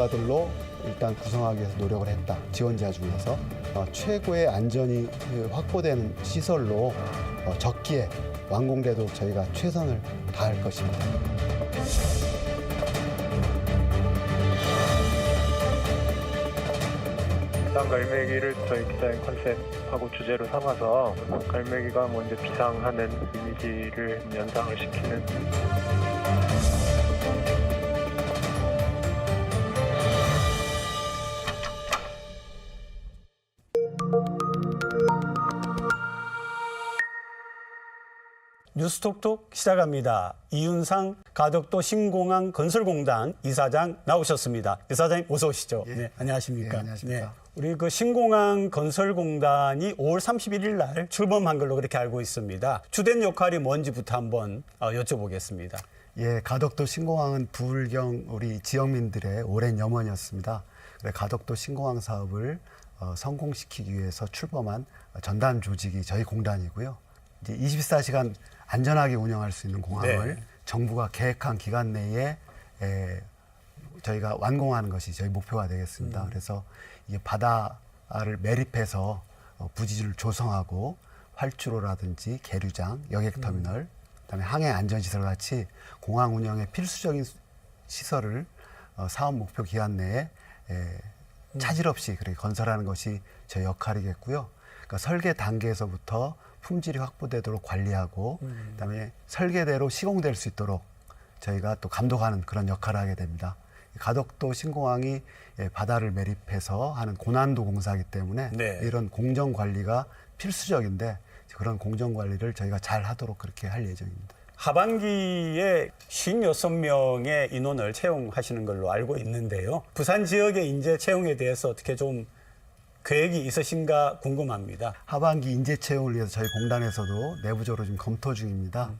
전문가들로 일단 구성하기 위해서 노력을 했다. 지원자 중에서 어, 최고의 안전이 확보되는 시설로 어, 적기에 완공되도록 저희가 최선을 다할 것입니다. 비상 갈매기를 저희 디자인 컨셉하고 주제로 삼아서 갈매기가 뭐 이제 비상하는 이미지를 연상을 시키는 뉴스톡톡 시작합니다. 이윤상 가덕도 신공항 건설공단 이사장 나오셨습니다. 이사장님 어서 오시죠. 예. 네, 안녕하십니까. 예, 안녕하십니까. 우리 그 신공항 건설공단이 5월 31일 날 출범한 걸로 그렇게 알고 있습니다. 주된 역할이 뭔지부터 한번 어, 여쭤보겠습니다. 예, 가덕도 신공항은 부울경 우리 지역민들의 오랜 염원이었습니다. 그래 가덕도 신공항 사업을 어, 성공시키기 위해서 출범한 전담 조직이 저희 공단이고요. 이제 24시간 안전하게 운영할 수 있는 공항을 네. 정부가 계획한 기간 내에 에, 저희가 완공하는 것이 저희 목표가 되겠습니다. 그래서 이게 바다를 매립해서 어, 부지를 조성하고 활주로라든지 계류장, 여객터미널, 그다음에 항해 안전시설 같이 공항 운영에 필수적인 시설을 어, 사업 목표 기간 내에 에, 차질 없이 그렇게 건설하는 것이 저희 역할이겠고요. 그러니까 설계 단계에서부터 품질이 확보되도록 관리하고 그다음에 설계대로 시공될 수 있도록 저희가 또 감독하는 그런 역할을 하게 됩니다. 가덕도 신공항이 예, 바다를 매립해서 하는 고난도 공사이기 때문에 네. 이런 공정 관리가 필수적인데 그런 공정 관리를 저희가 잘 하도록 그렇게 할 예정입니다. 하반기에 56명의 인원을 채용하시는 걸로 알고 있는데요. 부산 지역의 인재 채용에 대해서 어떻게 좀 계획이 있으신가 궁금합니다. 하반기 인재 채용을 위해서 저희 공단에서도 내부적으로 지금 검토 중입니다.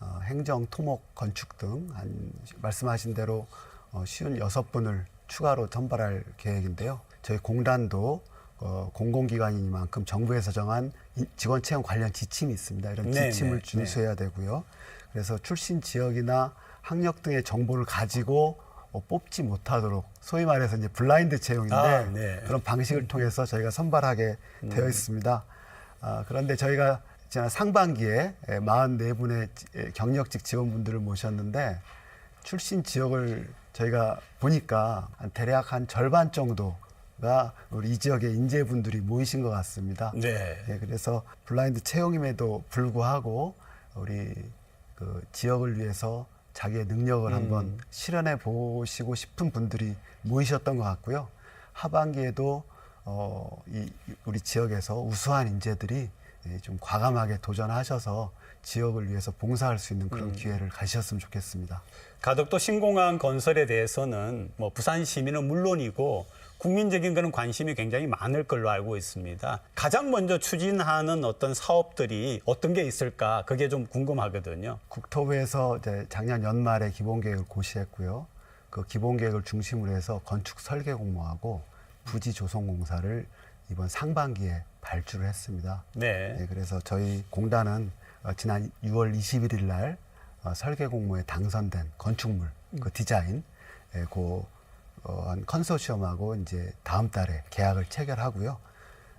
어, 행정, 토목, 건축 등 한, 말씀하신 대로 어, 쉬운 여섯 분을 추가로 선발할 계획인데요. 저희 공단도 어, 공공기관이니만큼 정부에서 정한 이- 직원 채용 관련 지침이 있습니다. 이런 네, 지침을 네, 준수해야 되고요. 그래서 출신 지역이나 학력 등의 정보를 가지고 어, 뽑지 못하도록 소위 말해서 이제 블라인드 채용인데 아, 네. 그런 방식을 통해서 저희가 선발하게 되어 있습니다. 아, 그런데 저희가 지난 상반기에 44분의 경력직 지원분들을 모셨는데 출신 지역을 저희가 보니까 한 대략 한 절반 정도가 우리 이 지역의 인재분들이 모이신 것 같습니다. 네. 예, 그래서 블라인드 채용임에도 불구하고 우리 그 지역을 위해서 자기의 능력을 한번 실현해 보시고 싶은 분들이 모이셨던 것 같고요. 하반기에도 어, 이 우리 지역에서 우수한 인재들이 예, 좀 과감하게 도전하셔서 지역을 위해서 봉사할 수 있는 그런 기회를 가지셨으면 좋겠습니다. 가덕도 신공항 건설에 대해서는 뭐 부산 시민은 물론이고 국민적인 그런 관심이 굉장히 많을 걸로 알고 있습니다. 가장 먼저 추진하는 어떤 사업들이 어떤 게 있을까 그게 좀 궁금하거든요. 국토부에서 이제 작년 연말에 기본 계획을 고시했고요. 그 기본 계획을 중심으로 해서 건축 설계 공모하고 부지 조성 공사를 이번 상반기에 발주를 했습니다. 네. 네, 그래서 저희 공단은 어, 지난 6월 21일 날 어, 설계 공모에 당선된 건축물 그 디자인 예, 그 어, 한 컨소시엄하고 이제 다음 달에 계약을 체결하고요.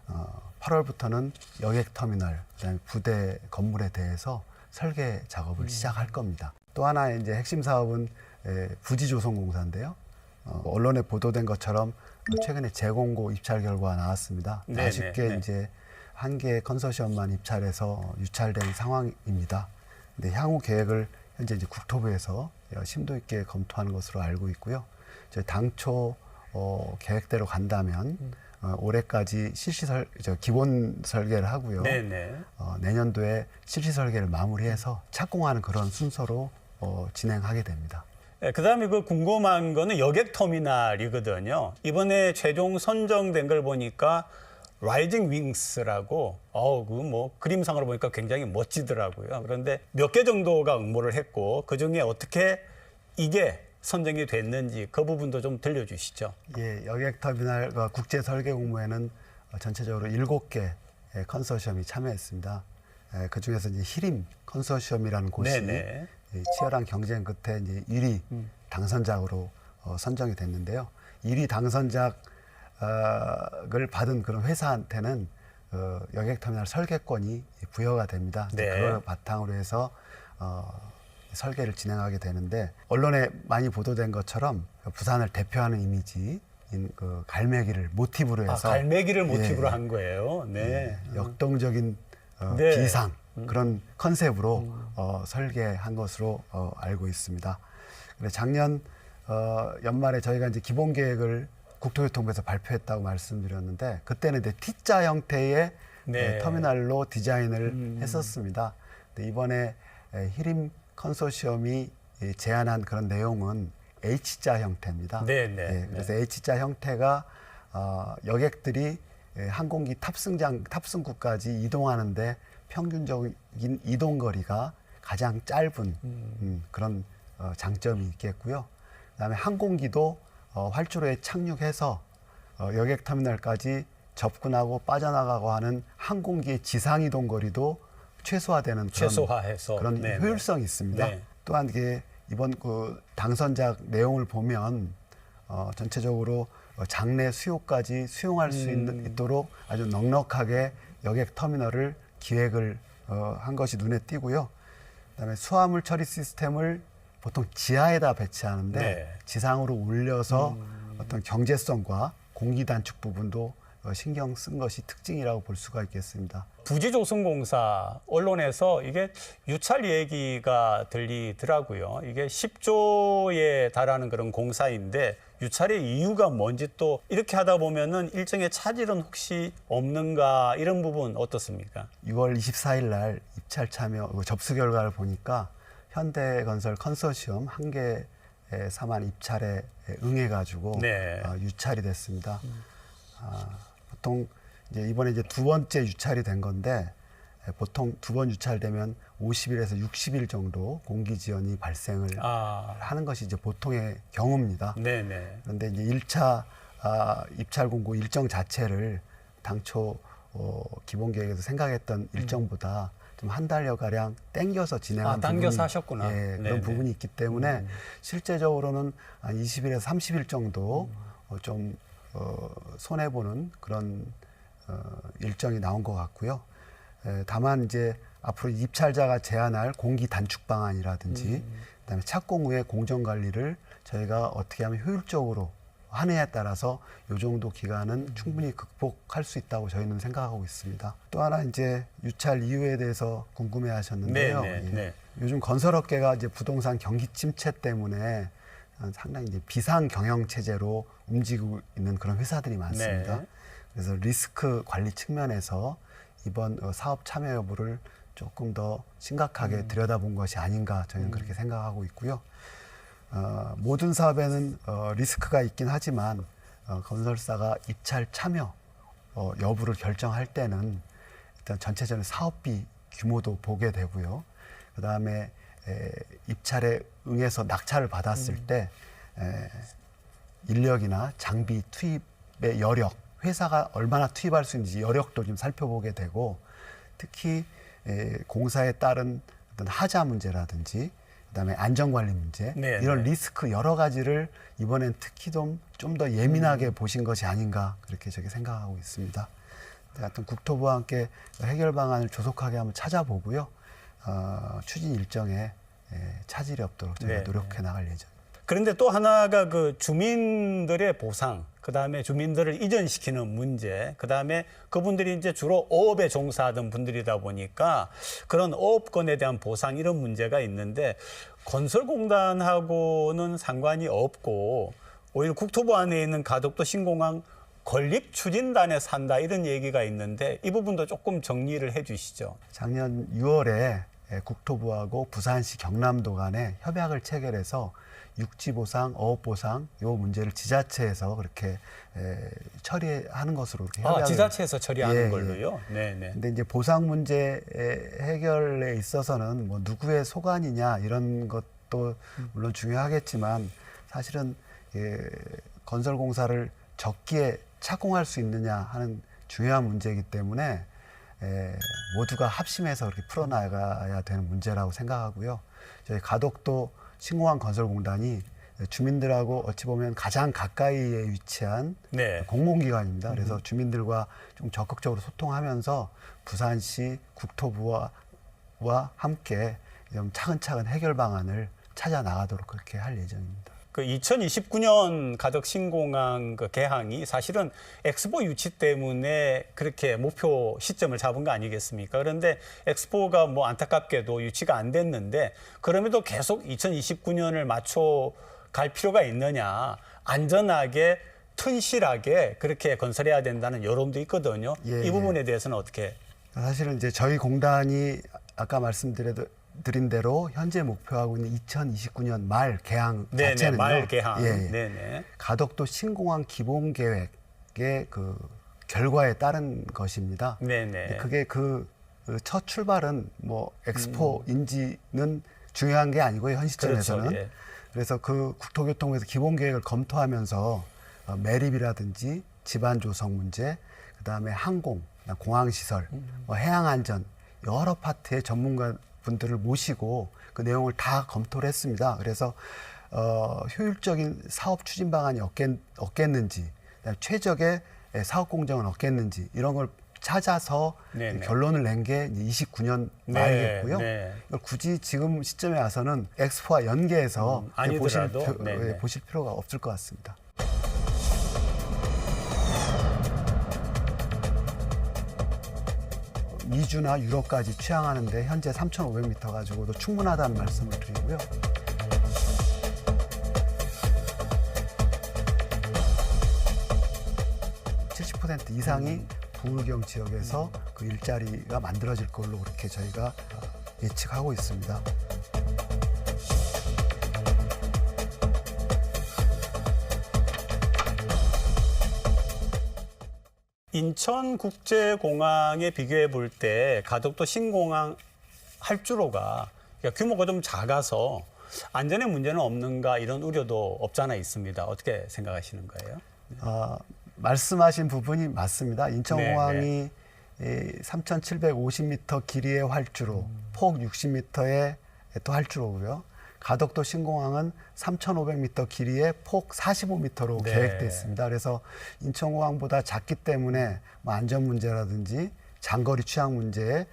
어, 8월부터는 여객 터미널 그다음에 부대 건물에 대해서 설계 작업을 시작할 겁니다. 또 하나 이제 핵심 사업은 에, 부지 조성 공사인데요. 어, 언론에 보도된 것처럼 최근에 재공고 입찰 결과가 나왔습니다. 네네, 아쉽게 네. 이제 한 개의 컨소시엄만 입찰해서 유찰된 상황입니다. 근데 향후 계획을 현재 이제 국토부에서 심도 있게 검토하는 것으로 알고 있고요. 당초 어, 계획대로 간다면 어, 올해까지 실시 설, 저 기본 설계를 하고요. 네네. 어, 내년도에 실시 설계를 마무리해서 착공하는 그런 순서로 어, 진행하게 됩니다. 예, 그다음에 그 궁금한 거는 여객 터미널이거든요. 이번에 최종 선정된 걸 보니까 라이징 윙스라고 어우 그 뭐 그림상으로 보니까 굉장히 멋지더라고요. 그런데 몇 개 정도가 응모를 했고 그 중에 어떻게 이게 선정이 됐는지 그 부분도 좀 들려주시죠. 예, 여객터미널과 국제 설계 공모에는 어, 전체적으로 일곱 개의 컨소시엄이 참여했습니다. 그 중에서 이제 히림 컨소시엄이라는 곳이 네네. 음. 이 치열한 경쟁 끝에 이제 1위 당선작으로 어, 선정이 됐는데요. 1위 당선작을 받은 그런 회사한테는 어, 여객터미널 설계권이 부여가 됩니다. 네. 그걸 바탕으로 해서 어, 설계를 진행하게 되는데 언론에 많이 보도된 것처럼 부산을 대표하는 이미지인 그 갈매기를 모티브로 아, 해서 갈매기를 모티브로 예, 한 거예요. 네. 역동적인 어, 네. 음. 비상 그런 컨셉으로 어, 설계한 것으로 어, 알고 있습니다. 작년 어, 연말에 저희가 이제 기본 계획을 국토교통부에서 발표했다고 말씀드렸는데 그때는 이제 T자 형태의 네. 에, 터미널로 디자인을 했었습니다. 근데 이번에 에, 히림 컨소시엄이 예, 제안한 그런 내용은 H자 형태입니다. 네, 네, 예, 그래서 H자 형태가 어, 여객들이 예, 항공기 탑승장 탑승구까지 이동하는데 평균적인 이동 거리가 가장 짧은 음, 그런 어, 장점이 있겠고요. 그다음에 항공기도 어, 활주로에 착륙해서 어, 여객 터미널까지 접근하고 빠져나가고 하는 항공기의 지상 이동 거리도 최소화되는 그런 최소화해서. 그런 네, 네. 효율성이 있습니다. 네. 또한 이게 이번 그 당선작 내용을 보면 어, 전체적으로 어, 장내 수요까지 수용할 수 음. 있는, 있도록 아주 넉넉하게 여객 터미널을 기획을 어, 한 것이 눈에 띄고요. 그다음에 수화물 처리 시스템을 보통 지하에다 배치하는데 네. 음. 지상으로 올려서 어떤 경제성과 공기 단축 부분도 어, 신경 쓴 것이 특징이라고 볼 수가 있겠습니다. 부지조선공사 언론에서 이게 유찰 얘기가 들리더라고요. 이게 10조에 달하는 그런 공사인데 유찰의 이유가 뭔지 또 이렇게 하다 보면은 일정의 차질은 혹시 없는가 이런 부분 어떻습니까? 6월 24일 날 입찰 참여 그 접수 결과를 보니까 현대건설 컨소시엄 한 개 사만 입찰에 응해가지고 네. 어, 유찰이 됐습니다. 아, 보통 이제 이번에 이제 두 번째 유찰이 된 건데 에, 보통 두 번 유찰되면 50일에서 60일 정도 공기 지연이 발생을 아, 하는 것이 이제 보통의 경우입니다. 네네. 그런데 이제 1차 아, 입찰 공고 일정 자체를 당초 어, 기본 계획에서 생각했던 일정보다 좀 한 달여 가량 땡겨서 진행한 아, 당겨서 부분이, 하셨구나. 예, 그런 네네. 부분이 있기 때문에 실제적으로는 한 20일에서 30일 정도 어, 좀 어, 손해 보는 그런 어, 일정이 나온 것 같고요. 에, 다만 이제 앞으로 입찰자가 제안할 공기 단축 방안이라든지 그다음에 착공 후에 공정 관리를 저희가 어떻게 하면 효율적으로 하느냐에 따라서 요 정도 기간은 충분히 극복할 수 있다고 저희는 생각하고 있습니다. 또 하나 이제 유찰 이유에 대해서 궁금해 하셨는데요. 네, 네, 예. 네. 요즘 건설업계가 이제 부동산 경기 침체 때문에 상당히 이제 비상 경영 체제로 움직이고 있는 그런 회사들이 많습니다. 네. 그래서 리스크 관리 측면에서 이번 어, 사업 참여 여부를 조금 더 심각하게 음. 들여다본 것이 아닌가 저희는 그렇게 생각하고 있고요. 어, 모든 사업에는 어, 리스크가 있긴 하지만 어, 건설사가 입찰 참여 어, 여부를 결정할 때는 일단 전체적인 사업비 규모도 보게 되고요. 그 다음에 입찰에 응해서 낙찰을 받았을 때 에, 인력이나 장비 투입의 여력, 회사가 얼마나 투입할 수 있는지 여력도 좀 살펴보게 되고 특히 에, 공사에 따른 어떤 하자 문제라든지 그다음에 안전관리 문제 네, 이런 네. 리스크 여러 가지를 이번엔 특히 좀 좀 더 예민하게 보신 것이 아닌가 그렇게 저게 생각하고 있습니다. 네, 하여튼 국토부와 함께 해결 방안을 조속하게 한번 찾아보고요. 어, 추진 일정에 에, 차질이 없도록 저희가 네, 노력해 나갈 예정. 그런데 또 하나가 그 주민들의 보상, 그 다음에 주민들을 이전시키는 문제, 그 다음에 그분들이 이제 주로 어업에 종사하던 분들이다 보니까 그런 어업권에 대한 보상 이런 문제가 있는데 건설공단하고는 상관이 없고 오히려 국토부 안에 있는 가덕도 신공항 건립 추진단에 산다 이런 얘기가 있는데 이 부분도 조금 정리를 해 주시죠. 작년 6월에 국토부하고 부산시 경남도 간에 협약을 체결해서 육지 보상, 어업 보상 요 문제를 지자체에서 그렇게 에, 처리하는 것으로 이렇게 아, 협약을 지자체에서 처리하는 예, 예. 걸로요? 네, 네. 근데 이제 보상 문제 해결에 있어서는 뭐 누구의 소관이냐 이런 것도 물론 중요하겠지만 사실은 예, 건설 공사를 적기에 착공할 수 있느냐 하는 중요한 문제이기 때문에 에, 모두가 합심해서 그렇게 풀어나가야 되는 문제라고 생각하고요. 저희 가덕도 신공항 건설공단이 주민들하고 어찌 보면 가장 가까이에 위치한 네. 공공기관입니다. 그래서 주민들과 좀 적극적으로 소통하면서 부산시 국토부와 와 함께 좀 차근차근 해결 방안을 찾아 나가도록 그렇게 할 예정입니다. 그 2029년 가덕 신공항 그 개항이 사실은 엑스포 유치 때문에 그렇게 목표 시점을 잡은 거 아니겠습니까? 그런데 엑스포가 뭐 안타깝게도 유치가 안 됐는데 그럼에도 계속 2029년을 맞춰 갈 필요가 있느냐? 안전하게 튼실하게 그렇게 건설해야 된다는 여론도 있거든요. 예, 이 예. 부분에 대해서는 어떻게? 사실은 이제 저희 공단이 아까 말씀드 린 대로 현재 목표하고 있는 2029년 말 개항 네네 자체는요. 말 개항. 예, 예. 네네. 가덕도 신공항 기본 계획의 그 결과에 따른 것입니다. 네네. 그게 그 첫 출발은 뭐 엑스포인지는 중요한 게 아니고요 현 시점에서는 그렇죠, 예. 그래서 그 국토교통부에서 기본 계획을 검토하면서 어, 매립이라든지 집안 조성 문제, 그다음에 항공, 공항 시설, 뭐 해양 안전 여러 파트의 전문가 분들을 모시고 그 내용을 다 검토를 했습니다. 그래서 어, 효율적인 사업 추진 방안이 없겠, 없겠는지, 그다음에 최적의 예, 사업 공정은 없겠는지 이런 걸 찾아서 네네. 결론을 낸 게 29년 네, 말이겠고요. 네. 이걸 굳이 지금 시점에 와서는 엑스포와 연계해서 음, 보실, 표- 네네. 예, 보실 필요가 없을 것 같습니다. 미주나 유럽까지 취항하는데 현재 3,500m 가지고도 충분하다는 말씀을 드리고요. (70% 이상이 부울경 지역에서 그 일자리가 만들어질 걸로 그렇게 저희가 어, 예측하고 있습니다. 인천국제공항에 비교해 볼 때 가덕도 신공항 활주로가 그러니까 규모가 좀 작아서 안전에 문제는 없는가 이런 우려도 없잖아 있습니다. 어떻게 생각하시는 거예요? 어, 말씀하신 부분이 맞습니다. 네, 인천공항이 3,750m 길이의 활주로, 폭 60m의 또 활주로고요. 가덕도 신공항은 3,500m 길이의 폭 45m로 네. 계획돼 있습니다. 그래서 인천공항보다 작기 때문에 뭐 안전 문제라든지 장거리 취항 문제에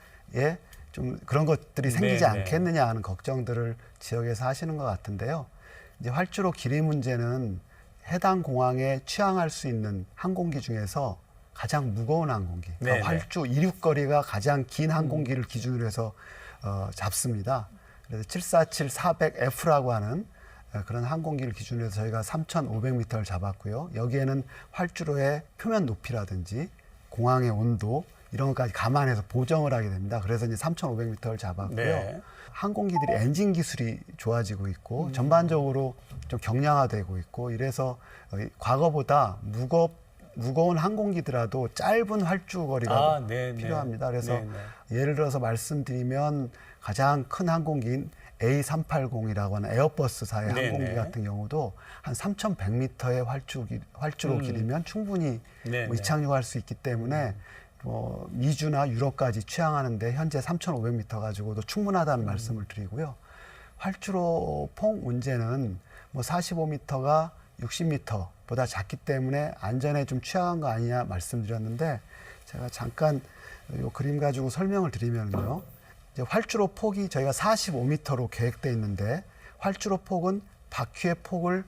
좀 그런 것들이 생기지 네, 네. 않겠느냐 하는 걱정들을 지역에서 하시는 것 같은데요. 이제 활주로 길이 문제는 해당 공항에 취항할 수 있는 항공기 중에서 가장 무거운 항공기, 그러니까 네네. 활주 이륙 거리가 가장 긴 항공기를 기준으로 해서 어, 잡습니다. 그래서 747-400F라고 하는 어, 그런 항공기를 기준으로 해서 저희가 3,500m를 잡았고요. 여기에는 활주로의 표면 높이라든지 공항의 온도 이런 것까지 감안해서 보정을 하게 됩니다. 그래서 이제 3,500m를 잡았고요. 네. 항공기들이 엔진 기술이 좋아지고 있고 음. 전반적으로 좀 경량화되고 있고 이래서 어, 이 과거보다 무겁 무거운 항공기더라도 짧은 활주 거리가 아, 네, 네. 필요합니다. 그래서 네, 네. 예를 들어서 말씀드리면 가장 큰 항공기인 A380이라고 하는 에어버스사의 네, 항공기 네. 같은 경우도 한 3,100m의 활주 기- 활주로 음. 길이면 충분히 네, 뭐 네. 이착륙할 수 있기 때문에 뭐 미주나 유럽까지 취항하는데 현재 3,500m 가지고도 충분하다는 말씀을 드리고요. 활주로 폭 문제는 뭐 45m가 60m 보다 작기 때문에 안전에 좀 취약한 거 아니냐 말씀드렸는데 제가 잠깐 이 그림 가지고 설명을 드리면요. 이제 활주로 폭이 저희가 45m로 계획돼 있는데 활주로 폭은 바퀴의 폭을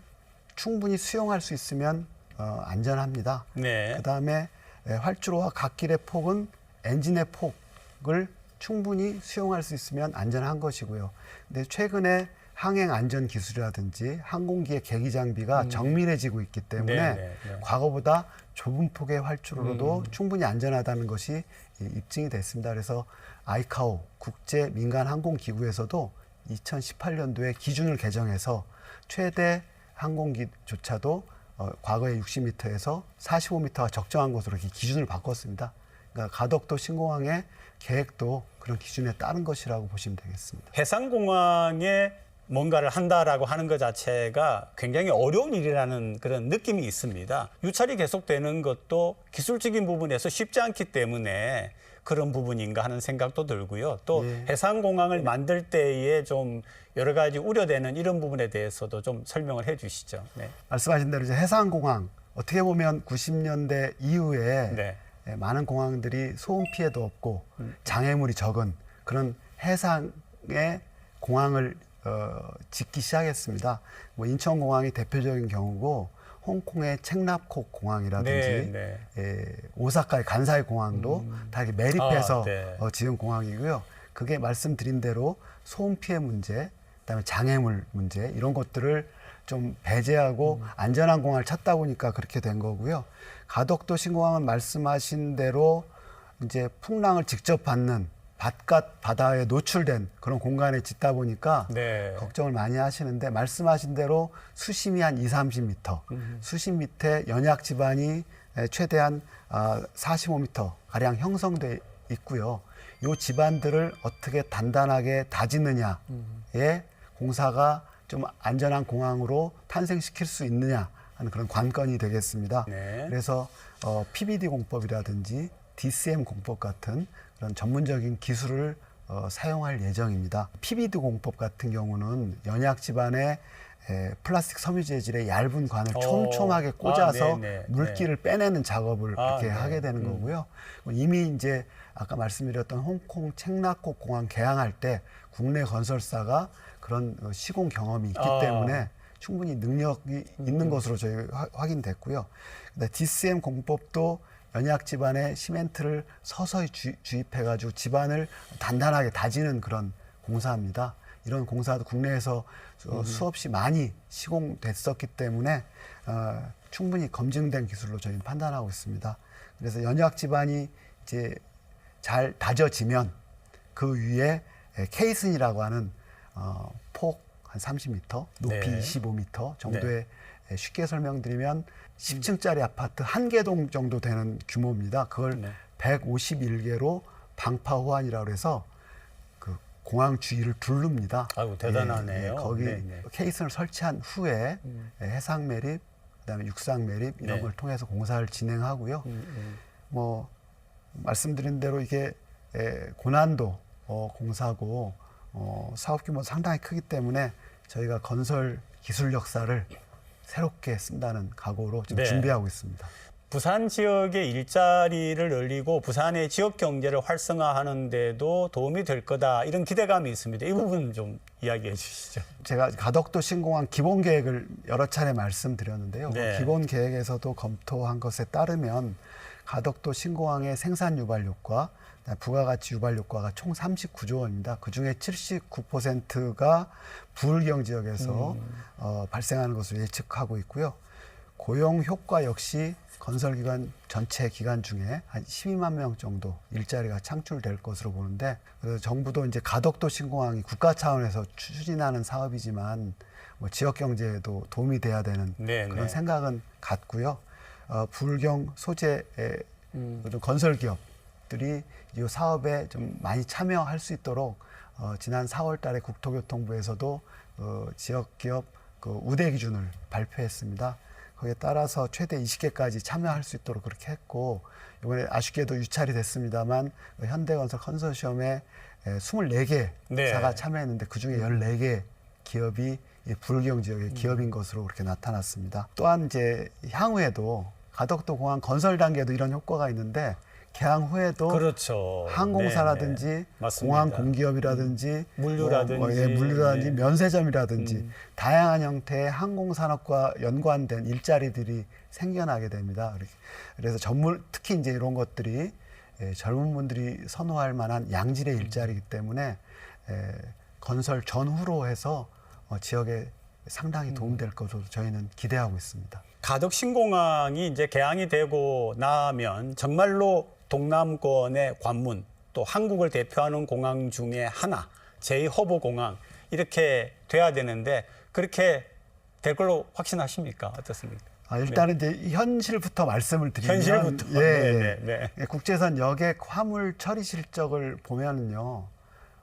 충분히 수용할 수 있으면 어, 안전합니다. 네. 그다음에 예, 활주로와 갓길의 폭은 엔진의 폭을 충분히 수용할 수 있으면 안전한 것이고요. 근데 최근에 항행 안전 기술이라든지 항공기의 계기 장비가 정밀해지고 있기 때문에 네, 네, 네. 과거보다 좁은 폭의 활주로로도 충분히 안전하다는 것이 이- 입증이 됐습니다. 그래서 아이카오 국제 민간 항공 기구에서도 2018년도에 기준을 개정해서 최대 항공기조차도 어, 과거의 60m에서 45m가 적정한 것으로 기준을 바꿨습니다. 그러니까 가덕도 신공항의 계획도 그런 기준에 따른 것이라고 보시면 되겠습니다. 해상공항에 뭔가를 한다라고 하는 것 자체가 굉장히 어려운 일이라는 그런 느낌이 있습니다. 유찰이 계속되는 것도 기술적인 부분에서 쉽지 않기 때문에 그런 부분인가 하는 생각도 들고요. 또 예. 해상공항을 만들 때에 좀 여러 가지 우려되는 이런 부분에 대해서도 좀 설명을 해 주시죠. 네. 말씀하신 대로 이제 해상공항 어떻게 보면 90년대 이후에 네. 예, 많은 공항들이 소음 피해도 없고 장애물이 적은 그런 해상의 공항을 어, 짓기 시작했습니다. 뭐 인천공항이 대표적인 경우고 홍콩의 책납콕 공항이라든지 네, 예, 오사카의 간사이 공항도 다 이렇게 매립해서 아, 네. 어, 지은 공항이고요. 그게 말씀드린 대로 소음 피해 문제, 그다음에 장애물 문제 이런 것들을 좀 배제하고 음. 안전한 공항을 찾다 보니까 그렇게 된 거고요. 가덕도 신공항은 말씀하신 대로 이제 풍랑을 직접 받는 바깥 바다에 노출된 그런 공간에 짓다 보니까 네. 걱정을 많이 하시는데 말씀하신 대로 수심이 한 2, 30m, 수심 밑에 연약 지반이 에, 최대한 아, 45m 가량 형성돼 있고요. 요 지반들을 어떻게 단단하게 다지느냐에 공사가 좀 안전한 공항으로 탄생시킬 수 있느냐 하는 그런 관건이 되겠습니다. 네. 그래서 어, PBD 공법이라든지 DCM 공법 같은 그런 전문적인 기술을 어, 사용할 예정입니다. PBD 공법 같은 경우는 연약 집안에 에, 플라스틱 섬유 재질의 얇은 관을 어. 촘촘하게 아, 꽂아서 네, 네, 물기를 빼내는 작업을 아, 그렇게 네. 하게 되는 거고요. 이미 이제 아까 말씀드렸던 홍콩 책나콕 공항 개항할 때 국내 건설사가 그런 어, 시공 경험이 있기 아. 때문에 충분히 능력이 있는 것으로 저희 가 확인됐고요. DCM 공법도 연약 집안에 시멘트를 서서히 주, 주입해가지고 집안을 단단하게 다지는 그런 공사입니다. 이런 공사도 국내에서 어, 수없이 많이 시공됐었기 때문에 어, 충분히 검증된 기술로 저희는 판단하고 있습니다. 그래서 연약 집안이 이제 잘 다져지면 그 위에 에, 케이슨이라고 하는 어, 폭한 30m, 높이 네. 25m 정도의 에, 쉽게 설명드리면 10층짜리 아파트 한 개동 정도 되는 규모입니다. 그걸 네. 151개로 방파 호환이라고 해서 그 공항 주위를 둘릅니다. 아이고, 대단하네요. 예, 예, 거기 네, 네. 케이슨을 설치한 후에 음. 예, 해상 매립, 그다음에 육상 매립 이런 네. 걸 통해서 공사를 진행하고요. 음, 뭐 말씀드린 대로 이게 에, 고난도 어, 공사고 어, 사업 규모 상당히 크기 때문에 저희가 건설 기술 역사를 새롭게 쓴다는 각오로 지금 네. 준비하고 있습니다. 부산 지역의 일자리를 늘리고 부산의 지역 경제를 활성화하는 데도 도움이 될 거다 이런 기대감이 있습니다. 이 부분 좀 이야기해 주시죠. 제가 가덕도 신공항 기본 계획을 여러 차례 말씀드렸는데요. 네. 그 기본 계획에서도 검토한 것에 따르면 가덕도 신공항의 생산 유발 효과, 부가가치 유발 효과가 총 39조 원입니다. 그 중에 79%가 부울경 지역에서 어, 발생하는 것으로 예측하고 있고요. 고용 효과 역시 건설 기관 전체 기간 중에 한 12만 명 정도 일자리가 창출될 것으로 보는데 그래서 정부도 이제 가덕도 신공항이 국가 차원에서 추진하는 사업이지만 뭐 지역 경제에도 도움이 돼야 되는 네, 그런 네. 생각은 같고요. 어, 불경 소재의 음. 좀 건설 기업들이 이 사업에 좀 많이 참여할 수 있도록 어, 지난 4월달에 국토교통부에서도 어, 지역 기업 그 우대 기준을 발표했습니다. 거기에 따라서 최대 20개까지 참여할 수 있도록 그렇게 했고 이번에 아쉽게도 유찰이 됐습니다만 그 현대건설 컨소시엄에 에, 24개 네. 사가 참여했는데 그 중에 14개 기업이 이 불경 지역의 음. 기업인 것으로 그렇게 나타났습니다. 또한 이제 향후에도 가덕도 공항 건설 단계도 이런 효과가 있는데 개항 후에도 그렇죠. 항공사라든지 네, 네. 공항 공기업이라든지 물류라든지. 뭐, 뭐, 예, 물류라든지 네. 면세점이라든지 음. 다양한 형태의 항공 산업과 연관된 일자리들이 생겨나게 됩니다. 그래서 전문 특히 이제 이런 것들이 예, 젊은 분들이 선호할 만한 양질의 일자리이기 때문에 예, 건설 전후로 해서 어, 지역에 상당히 도움될 것으로 저희는 기대하고 있습니다. 가덕 신공항이 이제 개항이 되고 나면 정말로 동남권의 관문 또 한국을 대표하는 공항 중에 하나 제2허브 공항 이렇게 돼야 되는데 그렇게 될 걸로 확신하십니까? 어떻습니까? 아, 일단은 이제 이 현실부터 말씀을 드리면 현실부터. 예, 네, 예. 네, 네. 예, 국제선 여객 화물 처리 실적을 보면은요,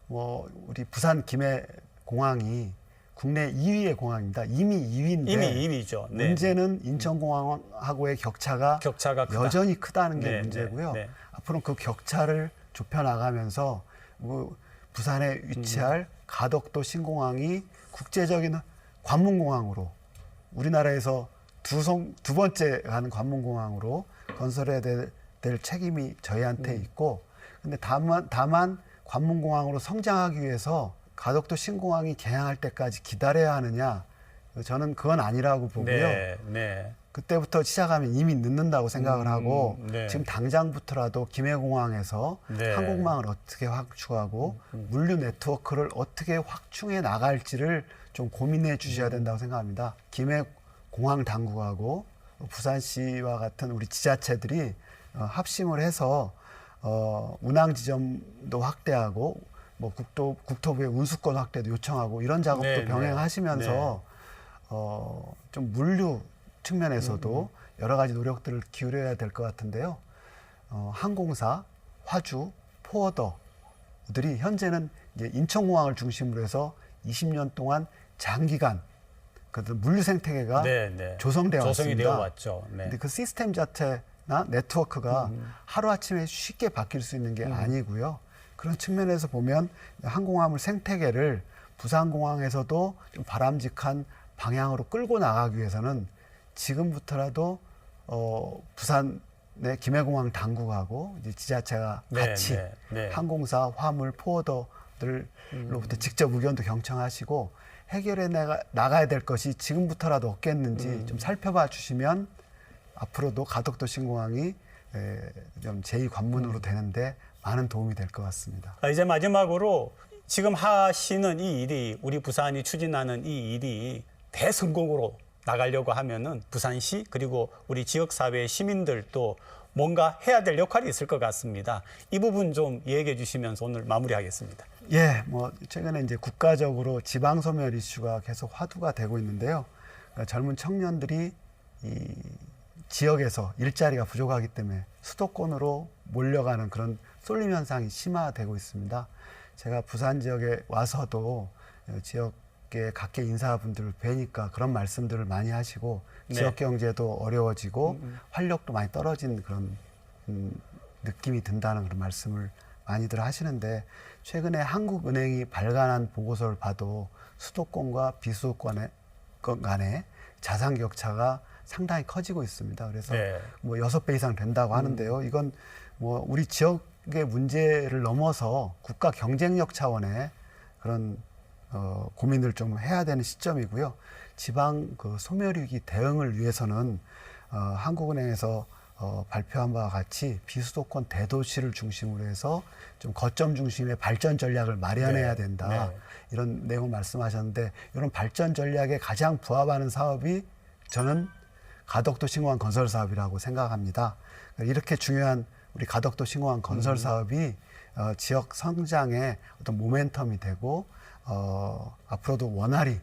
뭐 우리 부산 김해 공항이 국내 2위의 공항입니다. 이미 2위인데 이미 2위죠. 네. 문제는 인천공항하고의 격차가 격차가 크다. 여전히 크다는 게 네, 문제고요. 네, 네. 앞으로 그 격차를 좁혀 나가면서 뭐 부산에 위치할 가덕도 신공항이 국제적인 관문공항으로 우리나라에서 두, 성, 두 번째 가는 관문공항으로 건설해야 될, 될 책임이 저희한테 있고 근데 다만 다만 관문공항으로 성장하기 위해서 가덕도 신공항이 개항할 때까지 기다려야 하느냐 저는 그건 아니라고 보고요. 네, 네. 그때부터 시작하면 이미 늦는다고 생각을 음, 하고 네. 지금 당장부터라도 김해공항에서 네. 음, 항공망을 어떻게 확충하고 물류 네트워크를 어떻게 확충해 나갈지를 좀 고민해 음. 주셔야 된다고 생각합니다. 김해공항 당국하고 부산시와 같은 우리 지자체들이 어, 합심을 해서 어, 운항 지점도 확대하고 뭐 국토 국토부의 운수권 확대도 요청하고 이런 작업도 네, 네. 병행하시면서 어, 좀 물류 측면에서도 여러 가지 노력들을 기울여야 될 것 같은데요. 어, 항공사, 화주, 포워더들이 현재는 이제 인천공항을 중심으로 해서 20년 동안 장기간 그 물류 생태계가 네, 네. 조성되어 조성이 왔습니다. 되어 왔죠. 네. 근데 그 시스템 자체나 네트워크가 하루 아침에 쉽게 바뀔 수 있는 게 아니고요. 그런 측면에서 보면 항공화물 생태계를 부산공항에서도 좀 바람직한 방향으로 끌고 나가기 위해서는 지금부터라도 어, 부산의 김해공항 당국하고 이제 지자체가 네, 같이 네, 네. 항공사, 화물, 포워더들로부터 직접 의견도 경청하시고 해결해 나가, 나가야 될 것이 지금부터라도 없겠는지 좀 살펴봐 주시면 앞으로도 가덕도 신공항이 에, 좀 제2 관문으로 되는데 많은 도움이 될 것 같습니다. 아, 이제 마지막으로 지금 하시는 이 일이 우리 부산이 추진하는 이 일이 대성공으로 나가려고 하면은 부산시 그리고 우리 지역 사회 시민들도 뭔가 해야 될 역할이 있을 것 같습니다. 이 부분 좀 얘기해 주시면서 오늘 마무리하겠습니다. 예, 뭐 최근에 이제 국가적으로 지방 소멸 이슈가 계속 화두가 되고 있는데요. 그러니까 젊은 청년들이 이 지역에서 일자리가 부족하기 때문에 수도권으로 몰려가는 그런 쏠림 현상이 심화되고 있습니다. 제가 부산 지역에 와서도 어, 지역의 각계 인사분들을 뵈니까 그런 말씀들을 많이 하시고 네. 지역 경제도 어려워지고 활력도 많이 떨어진 그런 음, 느낌이 든다는 그런 말씀을 많이들 하시는데 최근에 한국은행이 발간한 보고서를 봐도 수도권과 비수도권의 건 간의 자산 격차가 상당히 커지고 있습니다. 그래서 네. 뭐 여섯 배 이상 된다고 하는데요. 이건 뭐 우리 지역의 문제를 넘어서 국가 경쟁력 차원의 그런 어, 고민을 좀 해야 되는 시점이고요. 지방 그 소멸위기 대응을 위해서는 어, 한국은행에서 어, 발표한 바와 같이 비수도권 대도시를 중심으로 해서 좀 거점 중심의 발전 전략을 마련해야 네, 된다. 네. 이런 내용을 말씀하셨는데 이런 발전 전략에 가장 부합하는 사업이 저는 가덕도 신공항 건설 사업이라고 생각합니다. 이렇게 중요한 우리 가덕도 신공항 건설 사업이 어, 지역 성장의 어떤 모멘텀이 되고 어, 앞으로도 원활히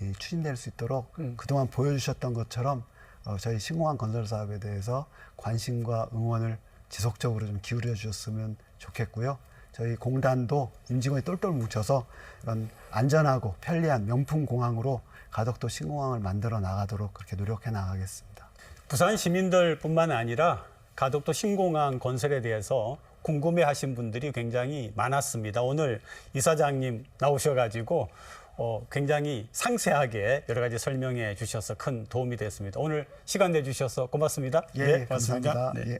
이 추진될 수 있도록 그동안 보여주셨던 것처럼 어, 저희 신공항 건설 사업에 대해서 관심과 응원을 지속적으로 좀 기울여 주셨으면 좋겠고요. 저희 공단도 임직원이 똘똘 뭉쳐서 이런 안전하고 편리한 명품 공항으로 가덕도 신공항을 만들어 나가도록 그렇게 노력해 나가겠습니다. 부산 시민들뿐만 아니라 가덕도 신공항 건설에 대해서 궁금해 하신 분들이 굉장히 많았습니다. 오늘 이사장님 나오셔가지고 어, 굉장히 상세하게 여러 가지 설명해 주셔서 큰 도움이 됐습니다. 오늘 시간 내주셔서 고맙습니다. 예, 네, 감사합니다. 네. 예.